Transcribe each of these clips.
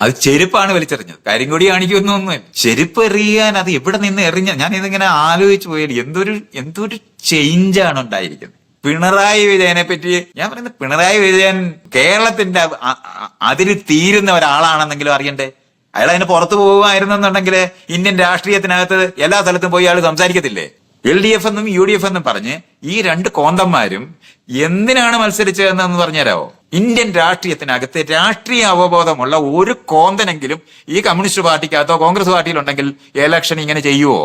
അത് ചെരുപ്പാണ് വലിച്ചെറിഞ്ഞത്. കരിങ്കൊടി കാണിക്കുന്നൊന്നും ചെരുപ്പ് എറിയാൻ അത് എവിടെ നിന്ന് എറിഞ്ഞ ഞാൻ ഇതിങ്ങനെ ആലോചിച്ചു പോയാൽ എന്തൊരു എന്തൊരു ചേഞ്ചാണ് ഉണ്ടായിരിക്കുന്നത്. പിണറായി വിജയനെ പറ്റി ഞാൻ പറയുന്നത് പിണറായി വിജയൻ കേരളത്തിന്റെ അതിര് തീരുന്ന ഒരാളാണെന്നെങ്കിലും അറിയണ്ടേ? അയാൾ അതിന് പുറത്തു പോകുമായിരുന്നെന്നുണ്ടെങ്കിൽ ഇന്ത്യൻ രാഷ്ട്രീയത്തിനകത്ത് എല്ലാ സ്ഥലത്തും പോയി അയാൾ സംസാരിക്കത്തില്ലേ? എൽ ഡി എഫ് എന്നും യു ഡി എഫ് എന്നും പറഞ്ഞ് ഈ രണ്ട് കോന്തന്മാരും എന്തിനാണ് മത്സരിച്ചതെന്ന് പറഞ്ഞുതരാമോ ഇന്ത്യൻ രാഷ്ട്രീയത്തിനകത്ത് രാഷ്ട്രീയ അവബോധമുള്ള ഒരു കോന്തനെങ്കിലും ഈ കമ്മ്യൂണിസ്റ്റ് പാർട്ടിക്കകത്തോ കോൺഗ്രസ് പാർട്ടിയിലുണ്ടെങ്കിൽ ഇലക്ഷൻ ഇങ്ങനെ ചെയ്യുവോ?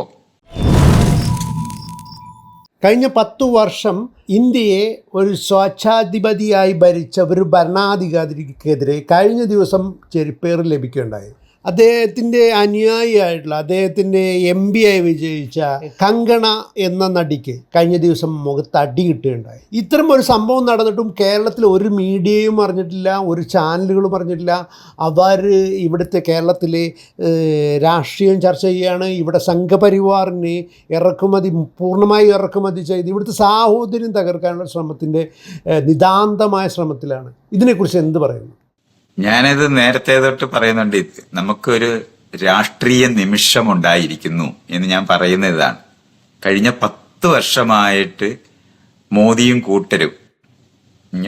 കഴിഞ്ഞ പത്തു വർഷം ഇന്ത്യയെ ഒരു സ്വച്ഛാധിപതിയായി ഭരിച്ച ഒരു ഭരണാധികാരിക്കെതിരെ കഴിഞ്ഞ ദിവസം ചെരുപ്പേറ് ലഭിക്കുകയുണ്ടായി. അദ്ദേഹത്തിന്റെ അനുയായിയായിട്ടുള്ള അദ്ദേഹത്തിന്റെ എം പി ആയി വിജയിച്ച കങ്കണ എന്ന നടിക്ക് കഴിഞ്ഞ ദിവസം മുഖത്ത് അടി കിട്ടുകയുണ്ടായി. ഇത്തരം ഒരു സംഭവം നടന്നിട്ടും കേരളത്തിൽ ഒരു മീഡിയയും അറിഞ്ഞിട്ടില്ല ഒരു ചാനലുകളും അറിഞ്ഞിട്ടില്ല. അവർ ഇവിടുത്തെ കേരളത്തിലെ രാഷ്ട്രീയം ചർച്ച ചെയ്യുകയാണ്. ഇവിടെ സംഘപരിവാറിനെ ഇറക്കുമതി പൂർണമായി ഇറക്കുമതി ചെയ്ത് ഇവിടുത്തെ സാഹോദര്യം തകർക്കാനുള്ള ശ്രമത്തിന്റെ നിതാന്തമായ ശ്രമത്തിലാണ്. ഇതിനെക്കുറിച്ച് എന്ത് പറയുന്നു? ഞാനിത് നേരത്തെ തൊട്ട് പറയുന്നുണ്ട് നമുക്കൊരു രാഷ്ട്രീയ നിമിഷം ഉണ്ടായിരിക്കുന്നു എന്ന് ഞാൻ പറയുന്ന ഇതാണ് കഴിഞ്ഞ പത്ത് വർഷമായിട്ട് മോദിയും കൂട്ടരും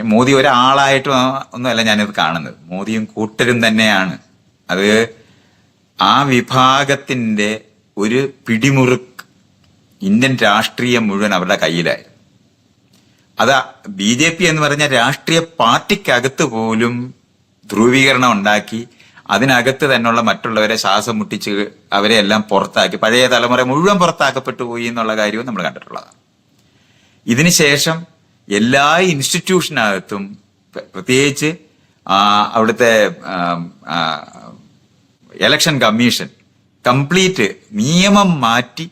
മോദി ഒരാളായിട്ട് ഒന്നുമല്ല ഞാനിത് കാണുന്നത് മോദിയും കൂട്ടരും തന്നെയാണ്. അത് ആ വിഭാഗത്തിന്റെ ഒരു പിടിമുറുക്ക് ഇന്ത്യൻ രാഷ്ട്രീയം മുഴുവൻ അവരുടെ കയ്യിലായി അതാ ബി ജെ പി എന്ന് പറഞ്ഞ രാഷ്ട്രീയ പാർട്ടിക്കകത്ത് പോലും ധ്രുവീകരണം ഉണ്ടാക്കി അതിനകത്ത് തന്നെയുള്ള മറ്റുള്ളവരെ ശ്വാസം മുട്ടിച്ച് അവരെ എല്ലാം പുറത്താക്കി പഴയ തലമുറ മുഴുവൻ പുറത്താക്കപ്പെട്ടു പോയി എന്നുള്ള കാര്യവും നമ്മൾ കണ്ടിട്ടുള്ളതാണ്. ഇതിനുശേഷം എല്ലാ ഇൻസ്റ്റിറ്റ്യൂഷനകത്തും പ്ര- പ്രത്യേകിച്ച് അവിടുത്തെ എലക്ഷൻ കമ്മീഷൻ കംപ്ലീറ്റ് നിയമം മാറ്റി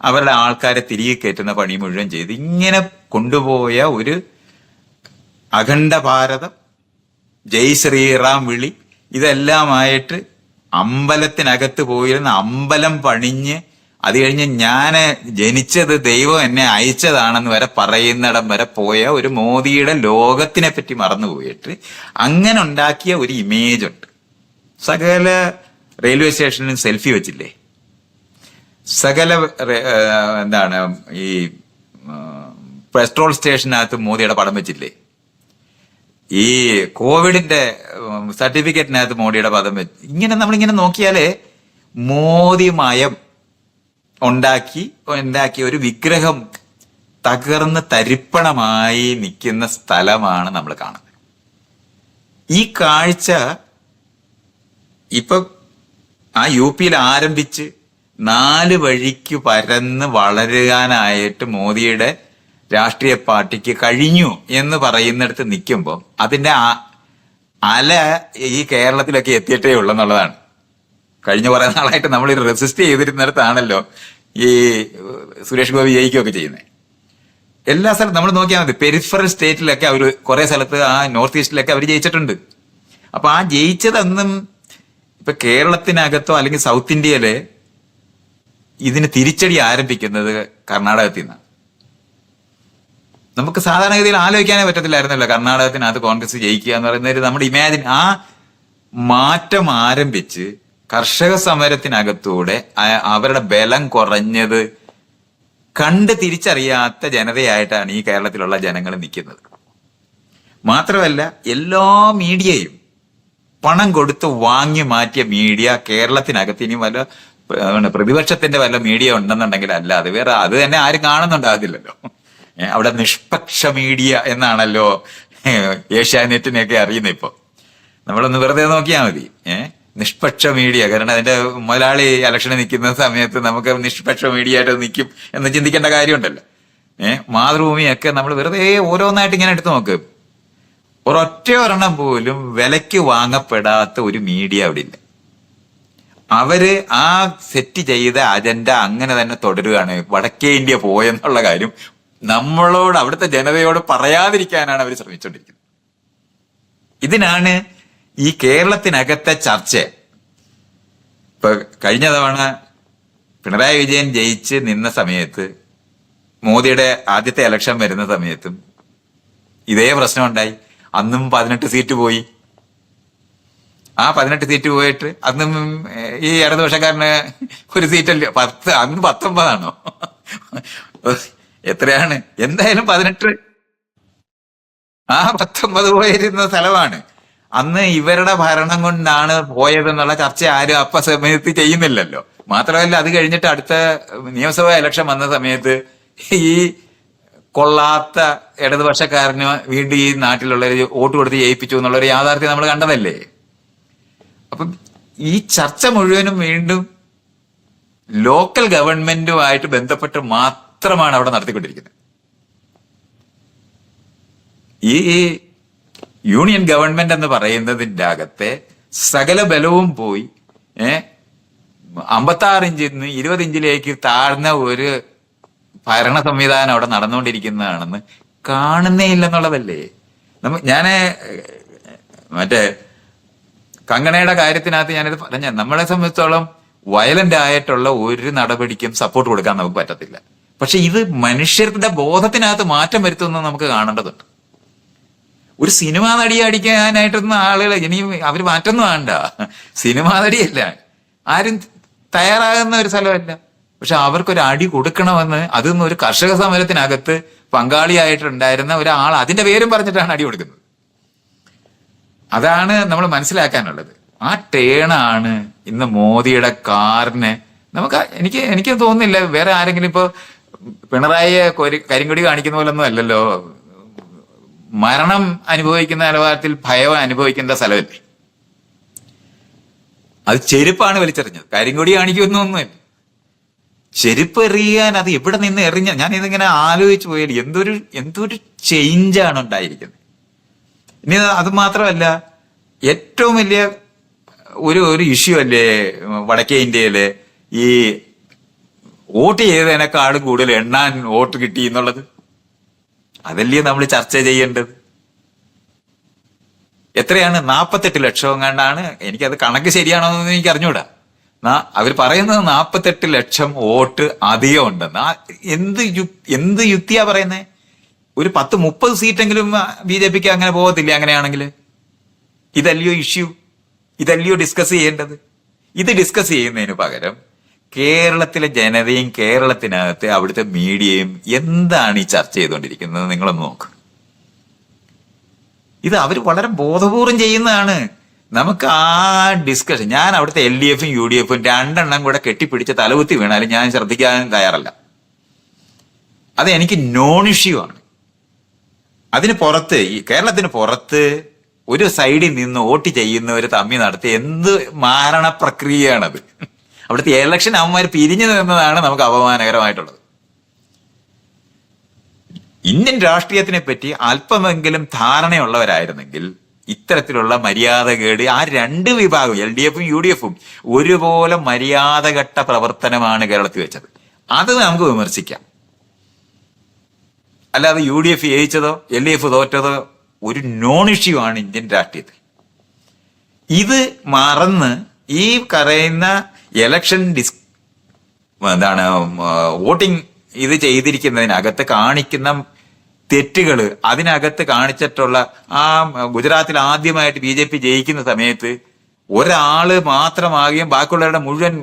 അവരുടെ ആൾക്കാരെ തിരികെ കയറ്റുന്ന പണി മുഴുവൻ ചെയ്ത് ഇങ്ങനെ കൊണ്ടുപോയ ഒരു അഖണ്ഡ ഭാരതം ജയ് ശ്രീറാം വിളി. ഇതെല്ലാമായിട്ട് അമ്പലത്തിനകത്ത് പോയിരുന്ന അമ്പലം പണിഞ്ഞ് അത് കഴിഞ്ഞ് ഞാൻ ജനിച്ചത് ദൈവം എന്നെ അയച്ചതാണെന്ന് വരെ പറയുന്നിടം വരെ പോയ ഒരു മോദിയുടെ ലോകത്തിനെ പറ്റി മറന്നുപോയിട്ട് അങ്ങനെ ഉണ്ടാക്കിയ ഒരു ഇമേജ് ഉണ്ട്. സകല റെയിൽവേ സ്റ്റേഷനിലും സെൽഫി വെച്ചില്ലേ? സകല എന്താണ് ഈ പെട്രോൾ സ്റ്റേഷനകത്ത് മോദിയുടെ പടം വെച്ചില്ലേ? ഈ കോവിഡിന്റെ സർട്ടിഫിക്കറ്റിനകത്ത് മോഡിയുടെ പദം വെച്ച് ഇങ്ങനെ നമ്മളിങ്ങനെ നോക്കിയാലേ മോദി മയം ഉണ്ടാക്കി ഉണ്ടാക്കിയ ഒരു വിഗ്രഹം തകർന്ന് തരിപ്പണമായി നിൽക്കുന്ന സ്ഥലമാണ് നമ്മൾ കാണുന്നത്. ഈ കാഴ്ച ഇപ്പം ആ യു പിയിൽ ആരംഭിച്ച് നാല് വഴിക്ക് പരന്ന് വളരുവാനായിട്ട് മോദിയുടെ രാഷ്ട്രീയ പാർട്ടിക്ക് കഴിഞ്ഞു എന്ന് പറയുന്നിടത്ത് നിൽക്കുമ്പോൾ അതിന്റെ അല ഈ കേരളത്തിലൊക്കെ എത്തിയിട്ടേ ഉള്ളെന്നുള്ളതാണ് കഴിഞ്ഞ കുറേ നാളായിട്ട് നമ്മൾ റെസിസ്റ്റ് ചെയ്തിരുന്നിടത്താണല്ലോ ഈ സുരേഷ് ഗോപി ജയിക്കുകയൊക്കെ ചെയ്യുന്നത് എല്ലാ സ്ഥലത്തും നമ്മൾ നോക്കിയാൽ മതി. പെരിഫറൽ സ്റ്റേറ്റിലൊക്കെ അവർ കുറേ സ്ഥലത്ത് ആ നോർത്ത് ഈസ്റ്റിലൊക്കെ അവർ ജയിച്ചിട്ടുണ്ട്. അപ്പൊ ആ ജയിച്ചതൊന്നും ഇപ്പൊ കേരളത്തിനകത്തോ അല്ലെങ്കിൽ സൗത്ത് ഇന്ത്യയിലെ ഇതിന് തിരിച്ചടി ആരംഭിക്കുന്നത് കർണാടകത്തിൽ നിന്നാണ് നമുക്ക് സാധാരണഗതിയിൽ ആലോചിക്കാനേ പറ്റത്തില്ലായിരുന്നല്ലോ കർണാടകത്തിനകത്ത് കോൺഗ്രസ് ജയിക്കുക എന്ന് പറയുന്നത് നമ്മുടെ ഇമാജിൻ ആ മാറ്റം ആരംഭിച്ച് കർഷക സമരത്തിനകത്തൂടെ അവരുടെ ബലം കുറഞ്ഞത് കണ്ട് തിരിച്ചറിയാത്ത ജനതയായിട്ടാണ് ഈ കേരളത്തിലുള്ള ജനങ്ങൾ നിൽക്കുന്നത്. മാത്രമല്ല എല്ലാ മീഡിയയും പണം കൊടുത്ത് വാങ്ങി മാറ്റിയ മീഡിയ കേരളത്തിനകത്ത് ഇനി വല്ല പ്രതിപക്ഷത്തിന്റെ വല്ല മീഡിയ ഉണ്ടെന്നുണ്ടെങ്കിൽ അല്ലാതെ വേറെ അത് തന്നെ ആരും കാണുന്നുണ്ടാകത്തില്ലല്ലോ. ഏഹ്, അവിടെ നിഷ്പക്ഷ മീഡിയ എന്നാണല്ലോ ഏഷ്യാനെറ്റിനെയൊക്കെ അറിയുന്നത് ഇപ്പോൾ നമ്മളൊന്ന് വെറുതെ നോക്കിയാൽ മതി. നിഷ്പക്ഷ മീഡിയ കാരണം അതിന്റെ മുതലാളി ഇലക്ഷന് നിൽക്കുന്ന സമയത്ത് നമുക്ക് നിഷ്പക്ഷ മീഡിയ ആയിട്ട് നിൽക്കും എന്ന് ചിന്തിക്കേണ്ട കാര്യമുണ്ടല്ലോ. ഏഹ് മാതൃഭൂമിയൊക്കെ നമ്മൾ വെറുതെ ഓരോന്നായിട്ട് ഇങ്ങനെ എടുത്തു നോക്ക്. ഒരൊറ്റ ഒരെണ്ണം പോലും വിലയ്ക്ക് വാങ്ങപ്പെടാത്ത ഒരു മീഡിയ അവിടെ ഇല്ല. അവർ ആ സെറ്റ് ചെയ്ത അജണ്ട അങ്ങനെ തന്നെ തുടരുകയാണ്. വടക്കേ ഇന്ത്യ പോയെന്നുള്ള കാര്യം നമ്മളോട് അവിടുത്തെ ജനതയോട് പറയാതിരിക്കാനാണ് അവർ ശ്രമിച്ചുകൊണ്ടിരിക്കുന്നത് ഇതിനാണ് ഈ കേരളത്തിനകത്തെ ചർച്ച. ഇപ്പൊ കഴിഞ്ഞ തവണ പിണറായി വിജയൻ ജയിച്ച് നിന്ന സമയത്ത് മോദിയുടെ ആദ്യത്തെ ഇലക്ഷൻ വരുന്ന സമയത്തും ഇതേ പ്രശ്നം ഉണ്ടായി അന്നും പതിനെട്ട് സീറ്റ് പോയി. ആ പതിനെട്ട് സീറ്റ് പോയിട്ട് അന്നും ഈ ഇടതുപക്ഷക്കാരന് ഒരു സീറ്റല്ലേ പത്ത് അന്ന് പത്തൊമ്പതാണോ? എത്രയാണ്? എന്തായാലും പതിനെട്ട്. ആ പത്തൊമ്പത് പോയിരുന്ന സ്ഥലമാണ്. അന്ന് ഇവരുടെ ഭരണം കൊണ്ടാണ് പോയതെന്നുള്ള ചർച്ച ആരും അപ്പ സമയത്ത് ചെയ്യുന്നില്ലല്ലോ. മാത്രമല്ല അത് കഴിഞ്ഞിട്ട് അടുത്ത നിയമസഭാ ഇലക്ഷൻ വന്ന സമയത്ത് ഈ കൊള്ളാത്ത ഇടതുപക്ഷക്കാരന് വീണ്ടും ഈ നാട്ടിലുള്ള വോട്ട് കൊടുത്ത് ജയിപ്പിച്ചു എന്നുള്ള ഒരു യാഥാർത്ഥ്യം നമ്മൾ കണ്ടതല്ലേ? അപ്പം ഈ ചർച്ച മുഴുവനും വീണ്ടും ലോക്കൽ ഗവൺമെന്റുമായിട്ട് ബന്ധപ്പെട്ട് മാത്രമാണ് അവിടെ നടത്തിക്കൊണ്ടിരിക്കുന്നത്. ഈ യൂണിയൻ ഗവൺമെന്റ് എന്ന് പറയുന്നതിന്റെ അകത്തെ സകല ബലവും പോയി ഏ അമ്പത്താറ് ഇഞ്ചിൽ നിന്ന് ഇരുപത് ഇഞ്ചിലേക്ക് താഴ്ന്ന ഒരു ഭരണ സംവിധാനം അവിടെ നടന്നുകൊണ്ടിരിക്കുന്നതാണെന്ന് കാണുന്നേ ഇല്ലെന്നുള്ളതല്ലേ നമ്മ ഞാൻ മറ്റേ കങ്കണയുടെ കാര്യത്തിനകത്ത് ഞാനിത് പറഞ്ഞ നമ്മളെ സംബന്ധിച്ചോളം വയലന്റ് ആയിട്ടുള്ള ഒരു നടപടിക്കും സപ്പോർട്ട് കൊടുക്കാൻ നമുക്ക് പറ്റത്തില്ല. പക്ഷെ ഇത് മനുഷ്യരുടെ ബോധത്തിനകത്ത് മാറ്റം വരുത്തുന്നത് നമുക്ക് കാണേണ്ടതുണ്ട്. ഒരു സിനിമ നടിയെ അടിക്കാനായിട്ടൊന്നും ആളുകൾ ഇനി അവർ മാറ്റൊന്നും വേണ്ട. സിനിമ നടിയല്ല. ആരും തയ്യാറാകുന്ന ഒരു സ്ഥലമല്ല. പക്ഷെ അവർക്കൊരു അടി കൊടുക്കണമെന്ന് അതൊന്നും ഒരു കർഷക സമരത്തിനകത്ത് പങ്കാളിയായിട്ടുണ്ടായിരുന്ന ഒരാൾ അതിന്റെ പേരും പറഞ്ഞിട്ടാണ് അടി കൊടുക്കുന്നത്. അതാണ് നമ്മൾ മനസ്സിലാക്കാനുള്ളത്. ആ ടേണാണ് ഇന്ന് മോദിയുടെ കാറിന് നമുക്ക് എനിക്ക് എനിക്ക് തോന്നുന്നില്ല വേറെ ആരെങ്കിലും ഇപ്പൊ പിണറായിയെ കൊരി കരിങ്കൊടി കാണിക്കുന്ന പോലൊന്നും അല്ലല്ലോ. മരണം അനുഭവിക്കുന്ന നിലവാരത്തിൽ ഭയം അനുഭവിക്കേണ്ട സ്ഥലമല്ലേ? അത് ചെരുപ്പാണ് വലിച്ചെറിഞ്ഞത്. കരിങ്കൊടി കാണിക്കുന്നൊന്നുമില്ല ചെരുപ്പ് എറിയാൻ അത് എവിടെ നിന്ന് എറിഞ്ഞ ഞാൻ ഇതിങ്ങനെ ആലോചിച്ചു പോയാൽ എന്തൊരു എന്തൊരു ചേഞ്ചാണ് ഉണ്ടായിരിക്കുന്നത്. ഇനി അത് മാത്രമല്ല ഏറ്റവും വലിയ ഒരു ഒരു ഇഷ്യൂ അല്ലേ വടക്കേ ഇന്ത്യയിലെ ഈ വോട്ട് ചെയ്തതിനേക്കാളും കൂടുതൽ എണ്ണാൻ വോട്ട് കിട്ടി എന്നുള്ളത്. അതല്ലേ നമ്മൾ ചർച്ച ചെയ്യേണ്ടത്. എത്രയാണ്? നാപ്പത്തെട്ട് ലക്ഷം എങ്ങാണ്ടാണ്? എനിക്കത് കണക്ക് ശരിയാണോ എന്ന് എനിക്ക് അറിഞ്ഞൂടാ. അവർ പറയുന്നത് നാപ്പത്തെട്ട് ലക്ഷം വോട്ട് അധികം ഉണ്ടെന്ന് എന്ത് എന്ത് യുക്തിയാ പറയുന്നത് ഒരു പത്ത് മുപ്പത് സീറ്റെങ്കിലും ബി ജെ പിക്ക് അങ്ങനെ പോകത്തില്ല അങ്ങനെയാണെങ്കിൽ? ഇതല്ലയോ ഇഷ്യൂ? ഇതല്ലയോ ഡിസ്കസ് ചെയ്യേണ്ടത്? ഇത് ഡിസ്കസ് ചെയ്യുന്നതിന് പകരം കേരളത്തിലെ ജനതയും കേരളത്തിനകത്ത് അവിടുത്തെ മീഡിയയും എന്താണ് ഈ ചർച്ച ചെയ്തുകൊണ്ടിരിക്കുന്നത്? നിങ്ങളൊന്ന് നോക്ക്. ഇത് അവർ വളരെ ബോധപൂർവം ചെയ്യുന്നതാണ്. നമുക്ക് ആ ഡിസ്കഷൻ ഞാൻ അവിടുത്തെ എൽ ഡി എഫും യു ഡി എഫും രണ്ടെണ്ണം കൂടെ കെട്ടിപ്പിടിച്ച് തലകുത്തി വീണാലും ഞാൻ ശ്രദ്ധിക്കാൻ തയ്യാറല്ല. അത് എനിക്ക് നോൺ ഇഷ്യൂ ആണ്. അതിന് പുറത്ത് ഈ കേരളത്തിന് പുറത്ത് ഒരു സൈഡിൽ നിന്ന് വോട്ട് ചെയ്യുന്നവർ തമ്മി നടത്തിയ എന്ത് മാരണ പ്രക്രിയയാണത് അവിടുത്തെ ഇലക്ഷൻ അവന്മാർ പിരിഞ്ഞു നിന്നതാണ് നമുക്ക് അപമാനകരമായിട്ടുള്ളത്. ഇന്ത്യൻ രാഷ്ട്രീയത്തിനെ പറ്റി അല്പമെങ്കിലും ധാരണയുള്ളവരായിരുന്നെങ്കിൽ ഇത്തരത്തിലുള്ള മര്യാദകേട് ആ രണ്ട് വിഭാഗവും എൽ ഡി എഫും യു ഡി എഫും ഒരുപോലെ മര്യാദഘട്ട പ്രവർത്തനമാണ് കേരളത്തിൽ വെച്ചത്. അത് നമുക്ക് വിമർശിക്കാം. അല്ലാതെ യു ഡി എഫ് ജയിച്ചതോ എൽ ഡി എഫ് തോറ്റതോ ഒരു നോൺ ഇഷ്യൂ ആണ് ഇന്ത്യൻ രാഷ്ട്രീയത്തിൽ. ഇത് മറന്ന് ഈ പറയുന്ന എലക്ഷൻ ഡിസ് എന്താണ് വോട്ടിംഗ് ഇത് ചെയ്തിരിക്കുന്നതിനകത്ത് കാണിക്കുന്ന തെറ്റുകൾ അതിനകത്ത് കാണിച്ചിട്ടുള്ള ആ ഗുജറാത്തിൽ ആദ്യമായിട്ട് ബി ജെ പി ജയിക്കുന്ന സമയത്ത് ഒരാൾ മാത്രമാകുകയും ബാക്കിയുള്ളവരുടെ മുഴുവൻ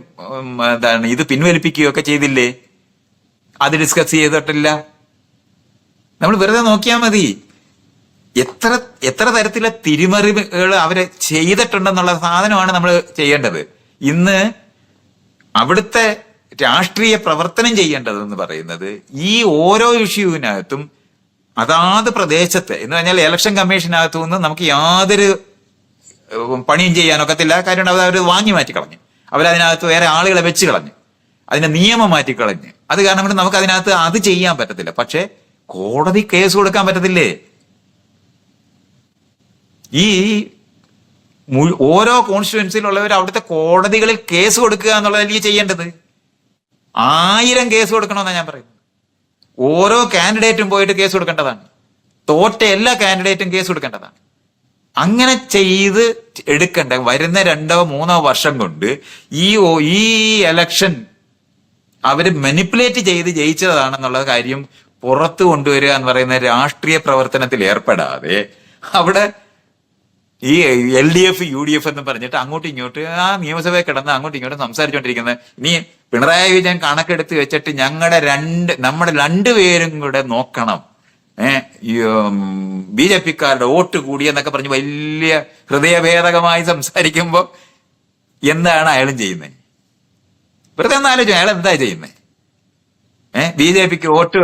എന്താണ് ഇത് പിൻവലിപ്പിക്കുകയൊക്കെ ചെയ്തില്ലേ? അത് ഡിസ്കസ് ചെയ്തിട്ടില്ല. നമ്മൾ വെറുതെ നോക്കിയാൽ മതി. എത്ര എത്ര തരത്തിലെ തിരിമറികൾ അവർ ചെയ്തിട്ടുണ്ടെന്നുള്ള സാധനമാണ് നമ്മൾ ചെയ്യേണ്ടത്. ഇന്ന് അവിടുത്തെ രാഷ്ട്രീയ പ്രവർത്തനം ചെയ്യേണ്ടതെന്ന് പറയുന്നത് ഈ ഓരോ ഇഷ്യൂവിനകത്തും അതാത് പ്രദേശത്ത് എന്ന് പറഞ്ഞാൽ ഇലക്ഷൻ കമ്മീഷനകത്തു നിന്ന് നമുക്ക് യാതൊരു പണിയും ചെയ്യാനൊക്കത്തില്ല കാര്യം അവർ അവർ വാങ്ങി മാറ്റി കളഞ്ഞു. അവരതിനകത്ത് വേറെ ആളുകളെ വെച്ച് കളഞ്ഞു. അതിനെ നിയമം മാറ്റി കളഞ്ഞു. അത് കാരണം കൊണ്ട് നമുക്ക് അതിനകത്ത് അത് ചെയ്യാൻ പറ്റത്തില്ല. പക്ഷേ കോടതി കേസ് കൊടുക്കാൻ പറ്റത്തില്ലേ? ഈ ഓരോ കോൺസ്റ്റിറ്റ്യുവൻസിയിലുള്ളവർ അവിടുത്തെ കോടതികളിൽ കേസ് കൊടുക്കുക എന്നുള്ളതല്ലേ ചെയ്യേണ്ടത്. ആയിരം കേസ് കൊടുക്കണമെന്നാണ് ഞാൻ പറയുന്നത്. ഓരോ കാൻഡിഡേറ്റും പോയിട്ട് കേസ് കൊടുക്കേണ്ടതാണ്. തോറ്റ എല്ലാ കാൻഡിഡേറ്റും കേസ് കൊടുക്കേണ്ടതാണ്. അങ്ങനെ ചെയ്ത് എടുക്കേണ്ട വരുന്ന രണ്ടോ മൂന്നോ വർഷം കൊണ്ട് ഈ ഈ എലക്ഷൻ അവർ മെനിപ്പുലേറ്റ് ചെയ്ത് ജയിച്ചതാണെന്നുള്ള കാര്യം പുറത്തു കൊണ്ടുവരിക എന്ന് പറയുന്ന രാഷ്ട്രീയ പ്രവർത്തനത്തിൽ ഏർപ്പെടാതെ അവിടെ ഈ L D F U D F എന്ന് പറഞ്ഞിട്ട് അങ്ങോട്ടും ഇങ്ങോട്ടും ആ നിയമസഭയിൽ കിടന്ന് അങ്ങോട്ടും ഇങ്ങോട്ടും സംസാരിച്ചുകൊണ്ടിരിക്കുന്നത് നീ പിണറായി വിജയൻ കണക്കെടുത്ത് വെച്ചിട്ട് ഞങ്ങളുടെ രണ്ട് നമ്മുടെ രണ്ടുപേരും കൂടെ നോക്കണം. ബി ജെ പിക്കാരുടെ വോട്ട് കൂടിയെന്നൊക്കെ പറഞ്ഞ് വലിയ ഹൃദയഭേദകമായി സംസാരിക്കുമ്പോ എന്താണ് അയാളും ചെയ്യുന്നത് വെറുതെ ഒന്ന് ആലോചിച്ചു അയാൾ എന്താ ചെയ്യുന്നത് ഏഹ് ബി ജെ പിക്ക് വോട്ട്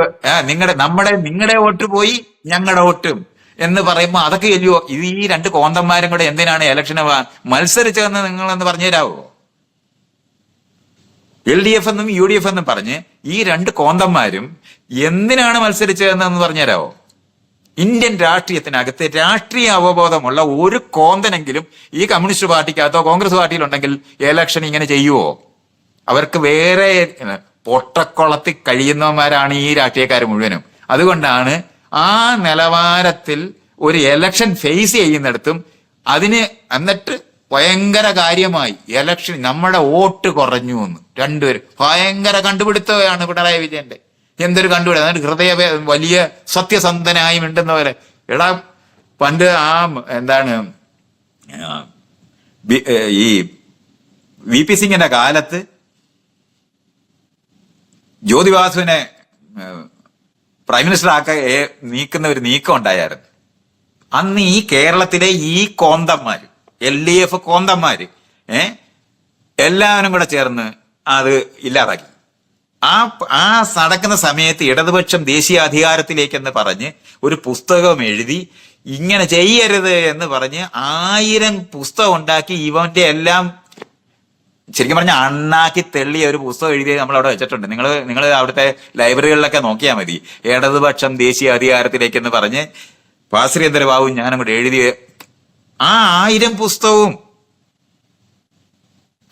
നിങ്ങളുടെ നമ്മുടെ നിങ്ങളുടെ വോട്ട് പോയി ഞങ്ങളുടെ വോട്ടും. എന്ന് പറയുമ്പോൾ അതൊക്കെ അല്ലയോ ഇത് ഈ രണ്ട് കോന്തന്മാരും കൂടെ എന്തിനാണ് ഇലക്ഷന് മത്സരിച്ചതെന്ന് നിങ്ങളൊന്ന് പറഞ്ഞു തരാവോ? എൽ ഡി എഫ് എന്നും യു ഡി എഫ് എന്നും പറഞ്ഞ് ഈ രണ്ട് കോന്തന്മാരും എന്തിനാണ് മത്സരിച്ചതെന്ന് പറഞ്ഞു തരാവോ? ഇന്ത്യൻ രാഷ്ട്രീയത്തിനകത്ത് രാഷ്ട്രീയ അവബോധമുള്ള ഒരു കോന്തനെങ്കിലും ഈ കമ്മ്യൂണിസ്റ്റ് പാർട്ടിക്കകത്തോ കോൺഗ്രസ് പാർട്ടിയിലുണ്ടെങ്കിൽ ഇലക്ഷൻ ഇങ്ങനെ ചെയ്യുവോ? അവർക്ക് വേറെ പൊട്ടക്കുളത്തിൽ കഴിയുന്നവന്മാരാണ് ഈ രാഷ്ട്രീയക്കാർ മുഴുവനും. അതുകൊണ്ടാണ് ആ നിലവാരത്തിൽ ഒരു എലക്ഷൻ ഫേസ് ചെയ്യുന്നിടത്തും അതിന് എന്നിട്ട് ഭയങ്കര കാര്യമായി എലക്ഷൻ നമ്മുടെ വോട്ട് കുറഞ്ഞു എന്ന് രണ്ടുപേരും. ഭയങ്കര കണ്ടുപിടുത്തമാണ് പിണറായി വിജയന്റെ എന്തൊരു കണ്ടുപിടുത്തം? എന്നിട്ട് ഹൃദയ വലിയ സത്യസന്ധനായി മിണ്ടുന്ന പോലെ. എടാ പണ്ട് ആ എന്താണ് ഈ വി പി സിംഗിന്റെ കാലത്ത് ജ്യോതിവാസുവിനെ പ്രൈം മിനിസ്റ്റർ ആക്ക നീക്കുന്ന ഒരു നീക്കം ഉണ്ടായിരുന്നു അന്ന് ഈ കേരളത്തിലെ ഈ കോന്തന്മാർ എൽ ഡി എഫ് കോന്തന്മാർ ഏ എല്ലാവരും കൂടെ ചേർന്ന് അത് ഇല്ലാതാക്കി. ആ ആ നടക്കുന്ന സമയത്ത് ഇടതുപക്ഷം ദേശീയ അധികാരത്തിലേക്കെന്ന് പറഞ്ഞ് ഒരു പുസ്തകം എഴുതി ഇങ്ങനെ ചെയ്യരുത് എന്ന് പറഞ്ഞ് ആയിരം പുസ്തകം ഉണ്ടാക്കി ഇവന്റെ എല്ലാം ശരിക്കും പറഞ്ഞ അണ്ണാക്കി തെള്ളിയ ഒരു പുസ്തകം എഴുതി നമ്മൾ അവിടെ വെച്ചിട്ടുണ്ട്. നിങ്ങൾ നിങ്ങൾ അവിടുത്തെ ലൈബ്രറികളിലൊക്കെ നോക്കിയാൽ മതി. ഇടതുപക്ഷം ദേശീയ അധികാരത്തിലേക്കെന്ന് പറഞ്ഞ് പാശ്രീന്ദ്ര ബാബു ഞാനും കൂടെ എഴുതിയ ആ ആയിരം പുസ്തകവും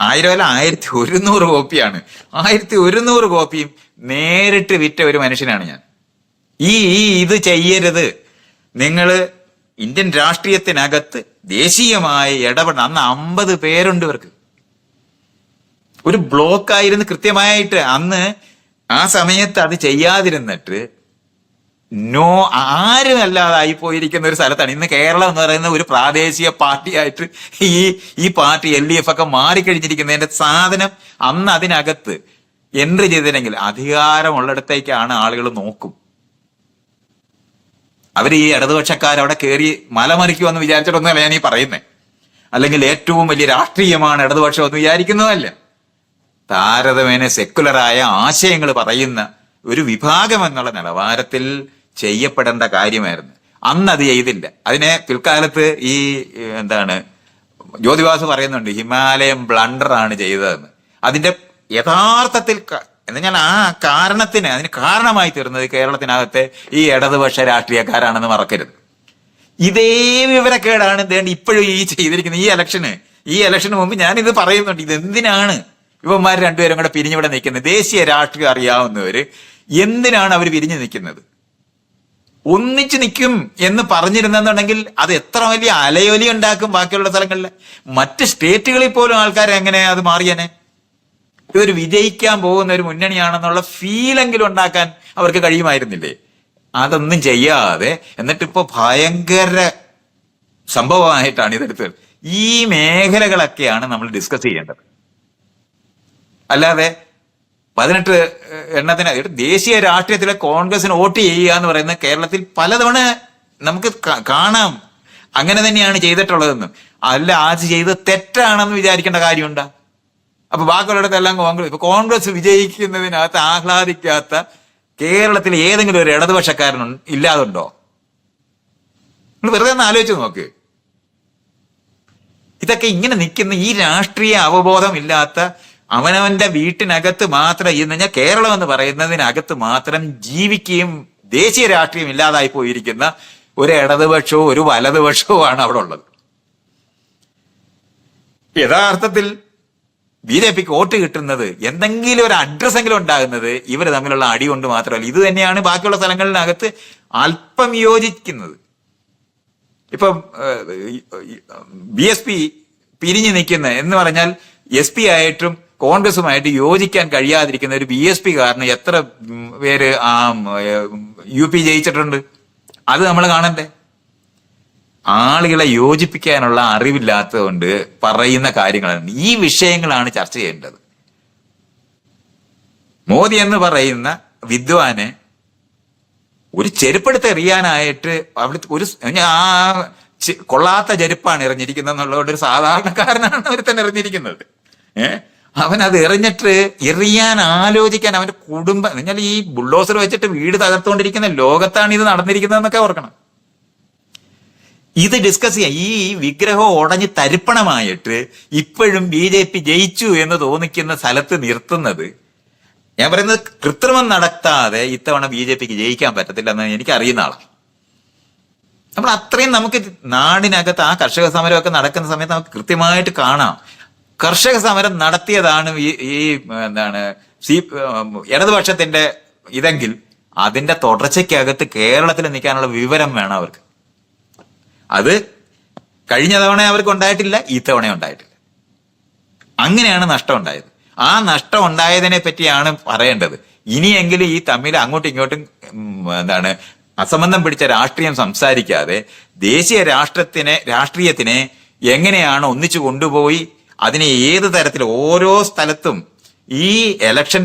ആയിരം അല്ല ആയിരത്തി ഒരുന്നൂറ് കോപ്പിയാണ്. ആയിരത്തി ഒരുന്നൂറ് കോപ്പിയും നേരിട്ട് വിറ്റ ഒരു മനുഷ്യനാണ് ഞാൻ. ഈ ഈ ഇത് ചെയ്യരുത്. നിങ്ങൾ ഇന്ത്യൻ രാഷ്ട്രീയത്തിനകത്ത് ദേശീയമായി ഇടപെടണം. അന്ന് അമ്പത് പേരുണ്ട് ഇവർക്ക്. ഒരു ബ്ലോക്ക് ആയിരുന്നു കൃത്യമായിട്ട്. അന്ന് ആ സമയത്ത് അത് ചെയ്യാതിരുന്നിട്ട് നോ ആരും അല്ലാതായി പോയിരിക്കുന്ന ഒരു സ്ഥലത്താണ്. ഇന്ന് കേരളം എന്ന് പറയുന്ന ഒരു പ്രാദേശിക പാർട്ടിയായിട്ട് ഈ ഈ പാർട്ടി എൽ ഡി എഫ് ഒക്കെ മാറിക്കഴിഞ്ഞിരിക്കുന്നതിന്റെ സാധനം അന്ന് അതിനകത്ത് എൻട്രി ചെയ്തില്ലെങ്കിൽ അധികാരമുള്ളിടത്തേക്കാണ് ആളുകൾ നോക്കും. അവർ ഈ ഇടതുപക്ഷക്കാർ അവിടെ കയറി മലമറിക്കുമെന്ന് വിചാരിച്ചിട്ടൊന്നുമല്ല ഞാൻ ഈ പറയുന്നത് അല്ലെങ്കിൽ ഏറ്റവും വലിയ രാഷ്ട്രീയമാണ് ഇടതുപക്ഷം എന്ന് വിചാരിക്കുന്നതല്ല. താരതമ്യേന സെക്കുലറായ ആശയങ്ങൾ പറയുന്ന ഒരു വിഭാഗം എന്നുള്ള നിലവാരത്തിൽ ചെയ്യപ്പെടേണ്ട കാര്യമായിരുന്നു. അന്ന് അത് ചെയ്തില്ല. അതിനെ പിൽക്കാലത്ത് ഈ എന്താണ് ജ്യോതിവാസ് പറയുന്നുണ്ട് ഹിമാലയം ബ്ലണ്ടർ ആണ് ചെയ്തതെന്ന്. അതിന്റെ യഥാർത്ഥത്തിൽ ക- എന്ന് ഞാൻ ആ കാരണത്തിന് അതിന് കാരണമായി തീർന്നത് കേരളത്തിനകത്തെ ഈ ഇടതുപക്ഷ രാഷ്ട്രീയക്കാരാണെന്ന് മറക്കരുത്. ഇതേ വിവരക്കേടാണ് ഇപ്പോഴും ഈ ചെയ്തിരിക്കുന്നത്. ഈ ഇലക്ഷന് ഈ ഇലക്ഷന് മുമ്പ് ഞാൻ ഇത് പറയുന്നുണ്ട്. ഇത് എന്തിനാണ് ഇവന്മാർ രണ്ടുപേരും കൂടെ പിരിഞ്ഞിവിടെ നിൽക്കുന്നത് ദേശീയ രാഷ്ട്രീയം അറിയാവുന്നവര് എന്തിനാണ് അവർ പിരിഞ്ഞു നിൽക്കുന്നത്? ഒന്നിച്ചു നിൽക്കും എന്ന് പറഞ്ഞിരുന്നെന്നുണ്ടെങ്കിൽ അത് എത്ര വലിയ അലയൊലി ഉണ്ടാക്കും ബാക്കിയുള്ള സ്ഥലങ്ങളിൽ മറ്റ് സ്റ്റേറ്റുകളിൽ പോലും ആൾക്കാർ എങ്ങനെ അത് മാറിയനെ? ഇതൊരു വിജയിക്കാൻ പോകുന്ന ഒരു മുന്നണിയാണെന്നുള്ള ഫീലെങ്കിലും ഉണ്ടാക്കാൻ അവർക്ക് കഴിയുമായിരുന്നില്ലേ? അതൊന്നും ചെയ്യാതെ എന്നിട്ടിപ്പോ ഭയങ്കര സംഭവമായിട്ടാണ് ഇതെടുത്തത്. ഈ മേഖലകളൊക്കെയാണ് നമ്മൾ ഡിസ്കസ് ചെയ്യേണ്ടത്. അല്ലാതെ പതിനെട്ട് എണ്ണത്തിന് ദേശീയ രാഷ്ട്രീയത്തിലെ കോൺഗ്രസിന് വോട്ട് ചെയ്യുക എന്ന് പറയുന്ന കേരളത്തിൽ പലതവണ നമുക്ക് കാണാം. അങ്ങനെ തന്നെയാണ് ചെയ്തിട്ടുള്ളതെന്ന്. അല്ല ആദ്യം ചെയ്ത് തെറ്റാണെന്ന് വിചാരിക്കേണ്ട കാര്യമുണ്ടാ? അപ്പൊ ബാക്കിയുള്ളിടത്തെല്ലാം കോൺഗ്രസ് ഇപ്പൊ കോൺഗ്രസ് വിജയിക്കുന്നതിനകത്ത് ആഹ്ലാദിക്കാത്ത കേരളത്തിൽ ഏതെങ്കിലും ഒരു ഇടതുപക്ഷക്കാരൻ ഇല്ലാതുണ്ടോ? നിങ്ങൾ വെറുതെ ഒന്ന് ആലോചിച്ച് നോക്ക്. ഇതൊക്കെ ഇങ്ങനെ നിൽക്കുന്ന ഈ രാഷ്ട്രീയ അവബോധം ഇല്ലാത്ത അവനവന്റെ വീട്ടിനകത്ത് മാത്രം എന്ന് കഴിഞ്ഞാൽ കേരളം എന്ന് പറയുന്നതിനകത്ത് മാത്രം ജീവിക്കുകയും ദേശീയ രാഷ്ട്രീയം ഇല്ലാതായി പോയിരിക്കുന്ന ഒരു ഇടതുപക്ഷവും ഒരു വലതുപക്ഷവും ആണ് അവിടെ ഉള്ളത്. യഥാർത്ഥത്തിൽ ബി ജെ പിക്ക് വോട്ട് കിട്ടുന്നത് എന്തെങ്കിലും ഒരു അഡ്രസ് എങ്കിലും ഉണ്ടാകുന്നത് ഇവർ തമ്മിലുള്ള അടി കൊണ്ട് മാത്രമല്ല. ഇത് തന്നെയാണ് ബാക്കിയുള്ള സ്ഥലങ്ങളിനകത്ത് അല്പം യോജിക്കുന്നത്. ഇപ്പം ബി എസ് പി പിരിഞ്ഞു നിൽക്കുന്ന എന്ന് പറഞ്ഞാൽ എസ് പി ആയിട്ടും കോൺഗ്രസുമായിട്ട് യോജിക്കാൻ കഴിയാതിരിക്കുന്ന ഒരു ബി എസ് പി കാരന് എത്ര പേര് ആ യു പി ജയിച്ചിട്ടുണ്ട്? അത് നമ്മൾ കാണണ്ടേ? ആളുകളെ യോജിപ്പിക്കാനുള്ള അറിവില്ലാത്തതുകൊണ്ട് പറയുന്ന കാര്യങ്ങളാണ്. ഈ വിഷയങ്ങളാണ് ചർച്ച ചെയ്യേണ്ടത്. മോദി എന്ന് പറയുന്ന വിദ്വാനെ ഒരു ചെരുപ്പെടുത്ത് എറിയാനായിട്ട് അവിടുത്തെ ഒരു ആ കൊള്ളാത്ത ചെരുപ്പാണ് എറിഞ്ഞിരിക്കുന്നത് എന്നുള്ളതുകൊണ്ട് ഒരു സാധാരണക്കാരനാണ് അവർ തന്നെ എറിഞ്ഞിരിക്കുന്നത്. ഏഹ് അവൻ അത് എറിഞ്ഞിട്ട് എറിയാൻ ആലോചിക്കാൻ അവന്റെ കുടുംബം എന്നാൽ ഈ ബുൾഡോസർ വെച്ചിട്ട് വീട് തകർത്തുകൊണ്ടിരിക്കുന്ന ലോകത്താണ് ഇത് നടന്നിരിക്കുന്നതെന്നൊക്കെ ഓർക്കണം. ഇത് ഡിസ്കസ് ചെയ്യാം. ഈ വിഗ്രഹം ഉടഞ്ഞ് തരിപ്പണമായിട്ട് ഇപ്പോഴും ബി ജെ പി ജയിച്ചു എന്ന് തോന്നിക്കുന്ന സ്ഥലത്ത് നിർത്തുന്നത്. ഞാൻ പറയുന്നത് കൃത്രിമം നടത്താതെ ഇത്തവണ ബി ജെ പിക്ക് ജയിക്കാൻ പറ്റത്തില്ല എന്ന് എനിക്ക് അറിയുന്ന ആളാണ് നമ്മൾ അത്രയും നമുക്ക് നാടിനകത്ത് ആ കർഷക സമരമൊക്കെ നടക്കുന്ന സമയത്ത് നമുക്ക് കൃത്യമായിട്ട് കാണാം. കർഷക സമരം നടത്തിയതാണ് ഈ ഈ എന്താണ് സി ഇടതുപക്ഷത്തിന്റെ ഇതെങ്കിൽ അതിന്റെ തുടർച്ചയ്ക്കകത്ത് കേരളത്തിൽ നിൽക്കാനുള്ള വിവരം വേണം അവർക്ക്. അത് കഴിഞ്ഞ തവണ അവർക്ക് ഉണ്ടായിട്ടില്ല ഈ തവണ ഉണ്ടായിട്ടില്ല. അങ്ങനെയാണ് നഷ്ടം ഉണ്ടായത്. ആ നഷ്ടം ഉണ്ടായതിനെ പറ്റിയാണ് പറയേണ്ടത്. ഇനിയെങ്കിലും ഈ തമ്മിൽ അങ്ങോട്ടും ഇങ്ങോട്ടും എന്താണ് അസംബന്ധം പിടിച്ച രാഷ്ട്രീയം സംസാരിക്കാതെ ദേശീയ രാഷ്ട്രത്തിനെ രാഷ്ട്രീയത്തിനെ എങ്ങനെയാണ് ഒന്നിച്ചു കൊണ്ടുപോയി അതിനെ ഏത് തരത്തിൽ ഓരോ സ്ഥലത്തും ഈ എലക്ഷൻ